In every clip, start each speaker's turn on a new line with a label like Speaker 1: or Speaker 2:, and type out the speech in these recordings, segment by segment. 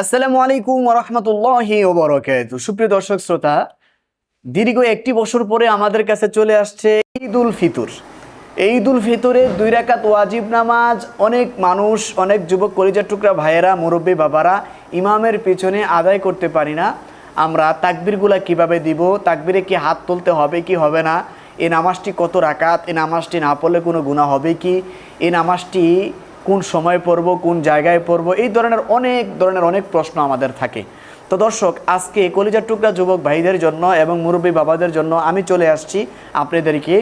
Speaker 1: আসসালামু আলাইকুম রহমতুল্লাহ ওবরকাত সুপ্রিয় দর্শক, শ্রোতা, দীর্ঘ একটি বছর পরে আমাদের কাছে চলে আসছে ঈদ উল ফিতর। এই ঈদ উল ফিতরে দুই রাকাত ওয়াজিব নামাজ, অনেক মানুষ, অনেক যুবক কলিজার টুকরা ভাইয়েরা, মুরব্বী বাবারা ইমামের পেছনে আদায় করতে পারি না। আমরা তাকবিরগুলা কীভাবে দিব, তাকবিরে কি হাত তুলতে হবে কি হবে না এই নামাজটি কত রাকাত এই নামাজটি না পড়লে কোনো গুণা হবে কি এই নামাজটি কোন সময় পড়ব, কোন জায়গায় পড়ব, এই ধরনের অনেক ধরনের অনেক প্রশ্ন আমাদের থাকে। তো দর্শক, আজকে কলিজার টুকরা যুবক ভাইদের জন্য এবং মুরব্বী বাবাদের জন্য আমি চলে আসছি আপনাদেরকে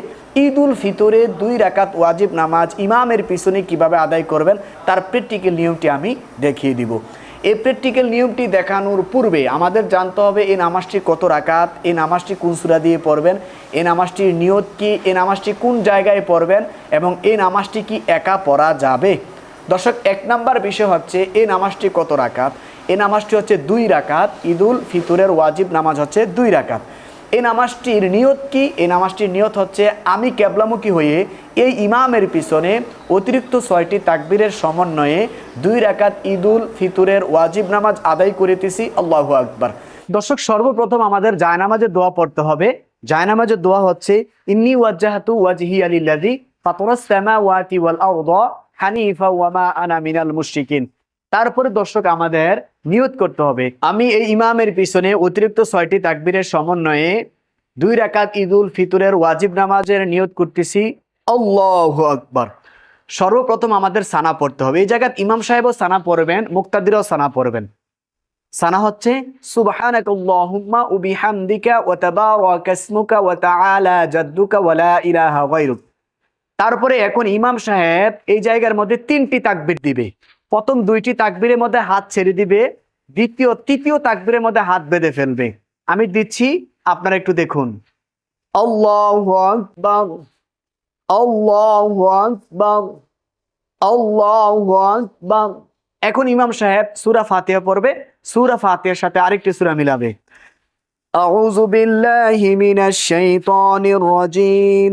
Speaker 1: ঈদ উল ফিতরে দুই রাকাত ওয়াজিব নামাজ ইমামের পিছনে কীভাবে আদায় করবেন, তার প্র্যাকটিক্যাল নিয়মটি আমি দেখিয়ে দিব। এই প্র্যাকটিক্যাল নিয়মটি দেখানোর পূর্বে আমাদের জানতে হবে এই নামাজটি কত রাকাত, এই নামাজটি কোন সুরা দিয়ে পড়বেন, এই নামাজটির নিয়ত কি, এই নামাজটি কোন জায়গায় পড়বেন এবং এই নামাজটি কি একা পড়া যাবে? দর্শক, এক নাম্বার বিষয় হচ্ছে, এই নামাজটি কত রাকাত? এই নামাজটি হচ্ছে দুই রাকাত, ঈদুল ফিতরের ওয়াজিব নামাজ হচ্ছে দুই রাকাত। এই নামাজটির নিয়ত কি? এই নামাজটির নিয়ত হচ্ছে, আমি ক্যাবলামুখী হয়ে এই ইমামের পিছনে অতিরিক্ত ছয়টি তাকবীরের সমন্বয়ে দুই রাকাত ঈদুল ফিতরের ওয়াজিব নামাজ আদায় করিতেছি। আল্লাহু আকবার। দর্শক, সর্বপ্রথম আমাদের জায়নামাজের দোয়া পড়তে হবে। জায়নামাজের দোয়া হচ্ছে, ইন্নি ওয়াজ্জাহাতু ওয়াজহি আলিল্লাযী ফাতারাস সামাওয়াতি ওয়াল আরদা হানিফা ওয়ামা আনা মিনাল মুশরিকিন। তারপরে দর্শক আমাদের নিয়ত করতে হবে। আমি এই ইমামের পিছনে অতিরিক্ত ছয়টি তাকবীরের সমন্বয়ে দুই রাকাত ঈদুল ফিতরের ওয়াজিব নামাজের নিয়ত করতেছি। আল্লাহ আকবার। সর্বপ্রথম আমাদের সানা পড়তে হবে। এই জায়গায় ইমাম সাহেবও সানা পড়বেন, মুক্তাদিরও সানা পড়বেন। সানা হচ্ছে, সুবহানাকাল্লাহুম্মা ওয়া ওয়া ওয়া ইলাহা গায়রুক। তারপরে এখন ইমাম সাহেব এই জায়গার মধ্যে তিনটি তাকবির দিবে। প্রথম দুইটি তাকবিরের মধ্যে হাত ছেড়ে দিবে, দ্বিতীয়, তৃতীয় তাকবিরের মধ্যে হাত বেঁধে ফেলবে। আমি দিচ্ছি, আপনারা একটু দেখুন। এখন ইমাম সাহেব সুরা ফাতিয়া পড়বে, সুরা ফাতিয়ার সাথে আরেকটি সুরা মিলাবে। আউযু বিল্লাহি মিনাশ শাইতানির রাজিম।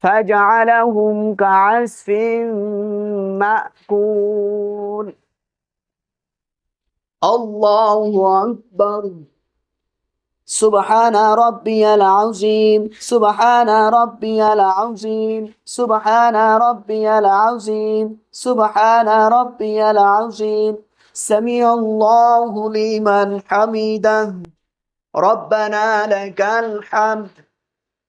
Speaker 1: فجعلهم كعسف مأكول. الله أكبر. سبحان ربي العظيم. سبحان ربي العظيم. سبحان ربي العظيم. سبحان ربي العظيم. سمع الله لمن حمده. ربنا لك الحمد.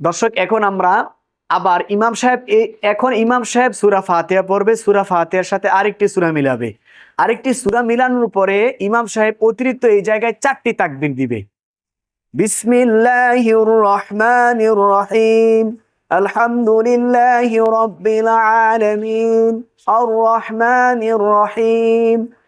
Speaker 1: দর্শক, এখন আমরা আবার ইমাম সাহেব এখন ইমাম সাহেব সুরা ফাতিহা পড়বে। সুরা ফাতিহার সাথে আরেকটি সুরা মিলাবে। আরেকটি সুরা মিলানোর পরে ইমাম সাহেব অতিরিক্ত এই জায়গায় চারটি তাকবির দিবে। বিসমিল্লাহির রহমানির রহিম। আলহামদুলিল্লাহি রহিম।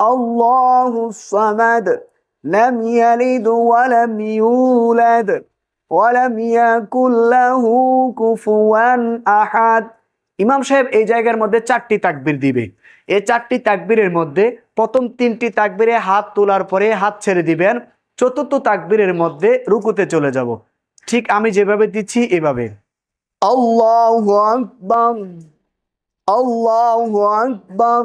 Speaker 1: الله الصمد لم يلد ولم يولد ولم يكن له كفوا أحد ইমাম সাহেব এই জায়গার মধ্যে চারটি তাকবির দিবে এই চারটি তাকবীরের মধ্যে প্রথম তিনটি তাকবীরে হাত তোলার পরে হাত ছেড়ে দিবেন চতুর্থ তাকবীরের মধ্যে রুকুতে চলে যাব ঠিক আমি যেভাবে দিচ্ছি এভাবে আল্লাহু আকবার আল্লাহু আকবার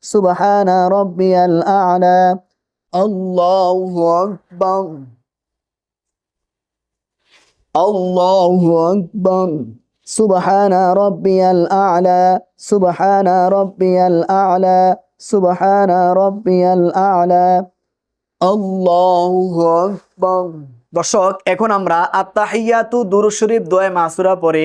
Speaker 1: سبحان ربي الأعلى الله أكبر الله أكبر سبحان ربي الأعلى سبحان ربي الأعلى سبحان ربي الأعلى আল্লাহু আকবার দর্শক এখন আমরা আত্তাহিয়াতু দুরূদ শরীফ দোয়া মাসুরা পরে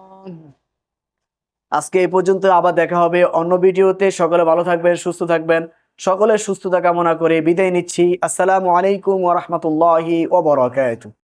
Speaker 1: আজকে এই পর্যন্ত আবার দেখা হবে অন্য ভিডিওতে। সকলে ভালো থাকবেন, সুস্থ থাকবেন। সকলের সুস্থতা কামনা করে বিদায় নিচ্ছি। আসসালামু আলাইকুম ওরহমতুল্লাহি ওবরাকাতুহু